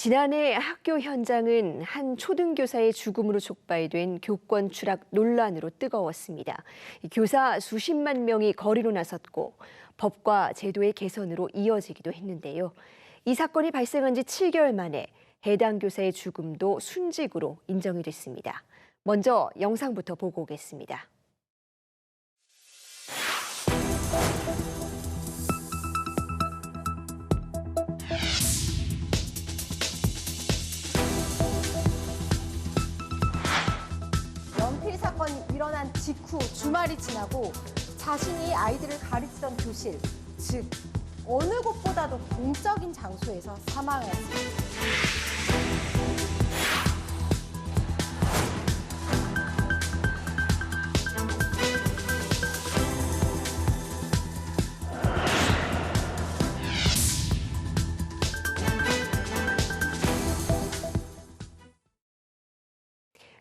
지난해 학교 현장은 한 초등교사의 죽음으로 촉발된 교권 추락 논란으로 뜨거웠습니다. 이 교사 수십만 명이 거리로 나섰고 법과 제도의 개선으로 이어지기도 했는데요. 이 사건이 발생한 지 7개월 만에 해당 교사의 죽음도 순직으로 인정이 됐습니다. 먼저 영상부터 보고 오겠습니다. 일어난 직후 주말이 지나고 자신이 아이들을 가르치던 교실, 즉 어느 곳보다도 공적인 장소에서 사망하였습니다.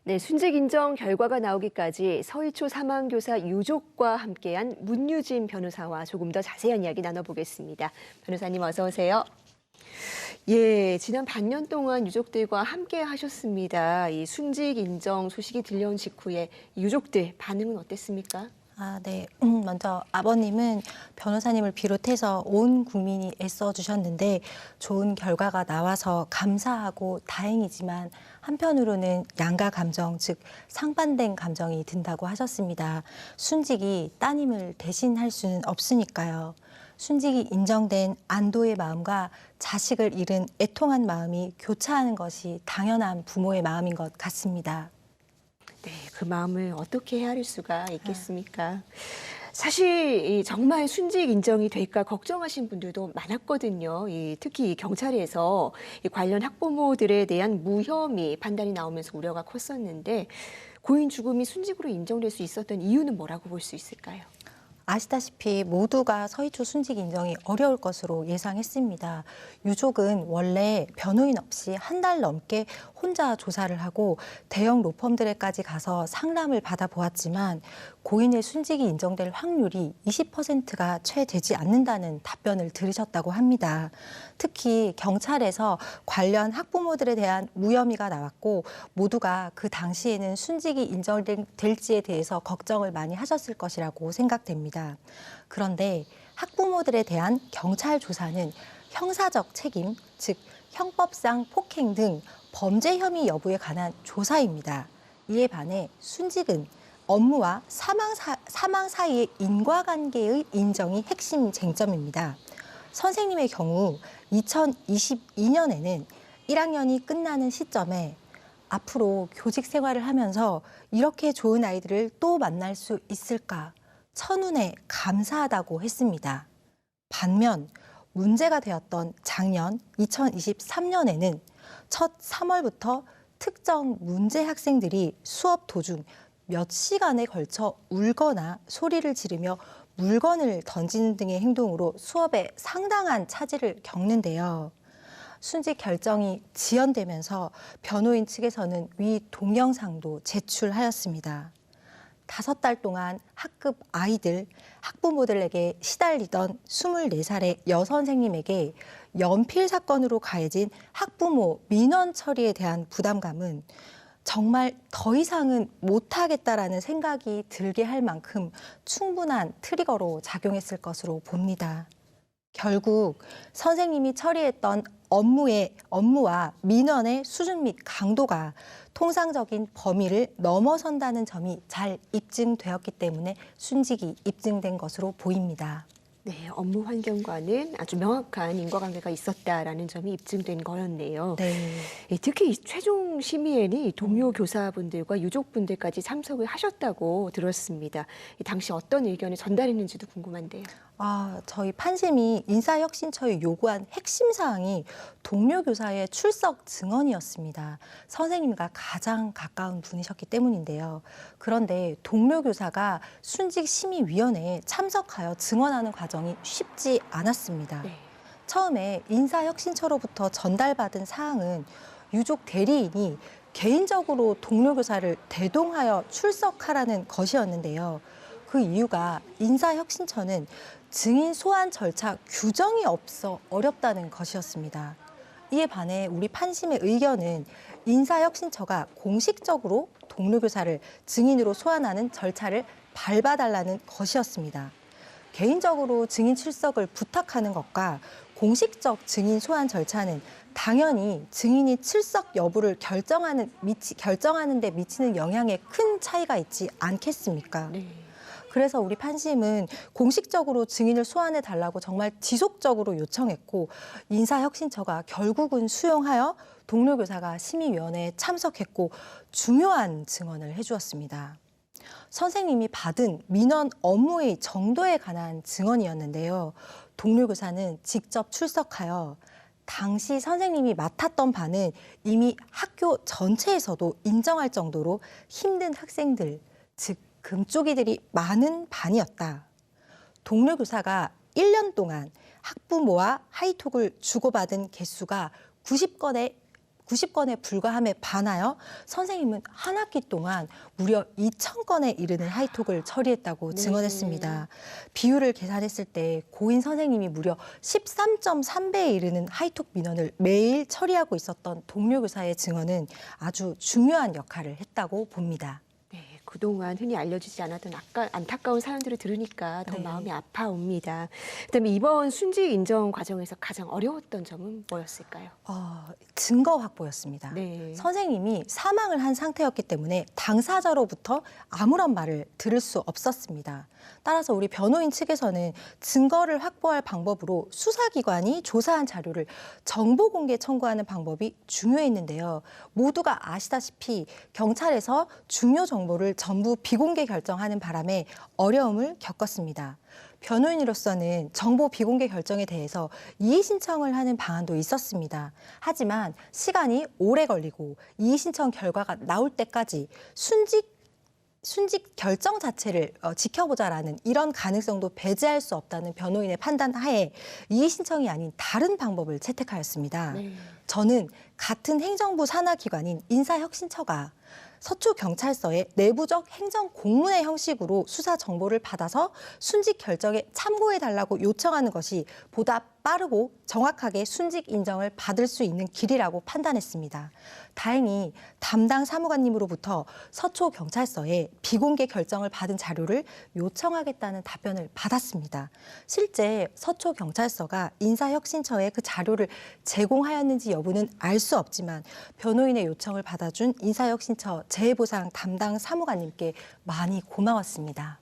네, 순직 인정 결과가 나오기까지 서희초 사망교사 유족과 함께한 문유진 변호사와 조금 더 자세한 이야기 나눠보겠습니다. 변호사님 어서 오세요. 예, 지난 반년 동안 유족들과 함께 하셨습니다. 이 순직 인정 소식이 들려온 직후에 유족들 반응은 어땠습니까? 아, 네. 음, 먼저 아버님은 변호사님을 비롯해서 온 국민이 애써 주셨는데 좋은 결과가 나와서 감사하고 다행이지만 한편으로는 양가 감정, 즉 상반된 감정이 든다고 하셨습니다. 순직이 따님을 대신할 수는 없으니까요. 순직이 인정된 안도의 마음과 자식을 잃은 애통한 마음이 교차하는 것이 당연한 부모의 마음인 것 같습니다. 네, 그 마음을 어떻게 헤아릴 수가 있겠습니까? 사실 이 정말 순직 인정이 될까 걱정하신 분들도 많았거든요. 이 특히 이 경찰에서 이 관련 학부모들에 대한 무혐의 판단이 나오면서 우려가 컸었는데 고인 죽음이 순직으로 인정될 수 있었던 이유는 뭐라고 볼 수 있을까요? 아시다시피 모두가 서희초 순직 인정이 어려울 것으로 예상했습니다. 유족은 원래 변호인 없이 한 달 넘게 혼자 조사를 하고 대형 로펌들에까지 가서 상담을 받아보았지만 고인의 순직이 인정될 확률이 20%가 채 되지 않는다는 답변을 들으셨다고 합니다. 특히 경찰에서 관련 학부모들에 대한 무혐의가 나왔고 모두가 그 당시에는 순직이 인정될지에 대해서 걱정을 많이 하셨을 것이라고 생각됩니다. 그런데 학부모들에 대한 경찰 조사는 형사적 책임, 즉 형법상 폭행 등 범죄 혐의 여부에 관한 조사입니다. 이에 반해 순직은 업무와 사망, 사, 사망 사이의 인과관계의 인정이 핵심 쟁점입니다. 선생님의 경우 2022년에는 1학년이 끝나는 시점에 앞으로 교직 생활을 하면서 이렇게 좋은 아이들을 또 만날 수 있을까 천운에 감사하다고 했습니다. 반면 문제가 되었던 작년 2023년에는 첫 3월부터 특정 문제 학생들이 수업 도중 몇 시간에 걸쳐 울거나 소리를 지르며 물건을 던지는 등의 행동으로 수업에 상당한 차질을 겪는데요. 순직 결정이 지연되면서 변호인 측에서는 위 동영상도 제출하였습니다. 다섯 달 동안 학급 아이들, 학부모들에게 시달리던 24살의 여선생님에게 연필 사건으로 가해진 학부모 민원 처리에 대한 부담감은 정말 더 이상은 못하겠다라는 생각이 들게 할 만큼 충분한 트리거로 작용했을 것으로 봅니다. 결국 선생님이 처리했던 업무의 업무와 민원의 수준 및 강도가 통상적인 범위를 넘어선다는 점이 잘 입증되었기 때문에 순직이 입증된 것으로 보입니다. 네, 업무 환경과는 아주 명확한 인과관계가 있었다라는 점이 입증된 거였네요. 네. 예, 특히 이 최종 심의에는 이 동료 교사분들과 유족분들까지 참석을 하셨다고 들었습니다. 이 당시 어떤 의견을 전달했는지도 궁금한데요. 아, 저희 판심이 인사혁신처에 요구한 핵심 사항이 동료 교사의 출석 증언이었습니다. 선생님과 가장 가까운 분이셨기 때문인데요. 그런데 동료 교사가 순직 심의위원회에 참석하여 증언하는 과정이 쉽지 않았습니다. 네. 처음에 인사혁신처로부터 전달받은 사항은 유족 대리인이 개인적으로 동료 교사를 대동하여 출석하라는 것이었는데요. 그 이유가 인사혁신처는 증인 소환 절차 규정이 없어 어렵다는 것이었습니다. 이에 반해 우리 판심의 의견은 인사혁신처가 공식적으로 동료교사를 증인으로 소환하는 절차를 밟아달라는 것이었습니다. 개인적으로 증인 출석을 부탁하는 것과 공식적 증인 소환 절차는 당연히 증인이 출석 여부를 결정하는 미치, 결정하는 데 미치는 영향에 큰 차이가 있지 않겠습니까? 네. 그래서 우리 판심은 공식적으로 증인을 소환해 달라고 정말 지속적으로 요청했고 인사혁신처가 결국은 수용하여 동료교사가 심의위원회에 참석했고 중요한 증언을 해주었습니다. 선생님이 받은 민원 업무의 정도에 관한 증언이었는데요. 동료교사는 직접 출석하여 당시 선생님이 맡았던 바는 이미 학교 전체에서도 인정할 정도로 힘든 학생들, 즉 금쪽이들이 많은 반이었다. 동료 교사가 1년 동안 학부모와 하이톡을 주고받은 개수가 90건에 90건에 불과함에 반하여 선생님은 한 학기 동안 무려 2,000건에 이르는 하이톡을 처리했다고 네. 증언했습니다. 비율을 계산했을 때 고인 선생님이 무려 13.3배에 이르는 하이톡 민원을 매일 처리하고 있었던 동료 교사의 증언은 아주 중요한 역할을 했다고 봅니다. 네, 그동안 흔히 알려지지 않았던 아까 안타까운 사연들을 들으니까 더 네. 마음이 아파옵니다. 그다음에 이번 순직 인정 과정에서 가장 어려웠던 점은 뭐였을까요? 어, 증거 확보였습니다. 네. 선생님이 사망을 한 상태였기 때문에 당사자로부터 아무런 말을 들을 수 없었습니다. 따라서 우리 변호인 측에서는 증거를 확보할 방법으로 수사기관이 조사한 자료를 정보 공개 청구하는 방법이 중요했는데요. 모두가 아시다시피 경찰에서 중요 정보를 전부 비공개 결정하는 바람에 어려움을 겪었습니다. 변호인으로서는 정보 비공개 결정에 대해서 이의 신청을 하는 방안도 있었습니다. 하지만 시간이 오래 걸리고 이의 신청 결과가 나올 때까지 순직 순직 결정 자체를 어, 지켜보자라는 이런 가능성도 배제할 수 없다는 변호인의 판단 하에 이의 신청이 아닌 다른 방법을 채택하였습니다. 네. 저는 같은 행정부 산하 기관인 인사혁신처가 서초 경찰서에 내부적 행정 공문의 형식으로 수사 정보를 받아서 순직 결정에 참고해 달라고 요청하는 것이 보다 빠르고 정확하게 순직 인정을 받을 수 있는 길이라고 판단했습니다. 다행히 담당 사무관님으로부터 서초 경찰서에 비공개 결정을 받은 자료를 요청하겠다는 답변을 받았습니다. 실제 서초 경찰서가 인사혁신처에 그 자료를 제공하였는지 여부는 알 수 없지만 변호인의 요청을 받아준 인사혁신처 재해보상 담당 사무관님께 많이 고마웠습니다.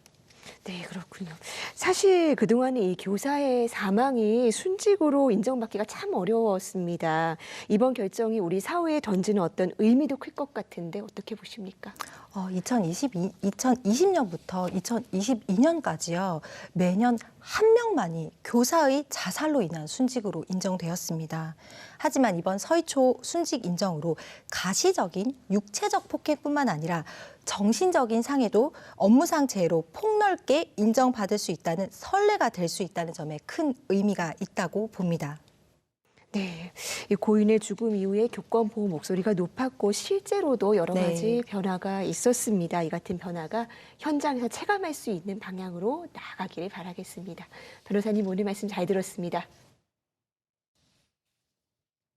네, 그렇군요. 사실 그동안에 이 교사의 사망이 순직으로 인정받기가 참 어려웠습니다. 이번 결정이 우리 사회에 던지는 어떤 의미도 클 것 같은데 어떻게 보십니까? 어, 2022, 2020년부터 2022년까지요. 매년 한 명만이 교사의 자살로 인한 순직으로 인정되었습니다. 하지만 이번 서희초 순직 인정으로 가시적인 육체적 폭행뿐만 아니라 정신적인 상해도 업무상 재해로 폭넓게 인정받을 수 있다는 선례가 될 수 있다는 점에 큰 의미가 있다고 봅니다. 네, 이 고인의 죽음 이후에 교권 보호 목소리가 높았고 실제로도 여러 네. 가지 변화가 있었습니다. 이 같은 변화가 현장에서 체감할 수 있는 방향으로 나아가기를 바라겠습니다. 변호사님 오늘 말씀 잘 들었습니다.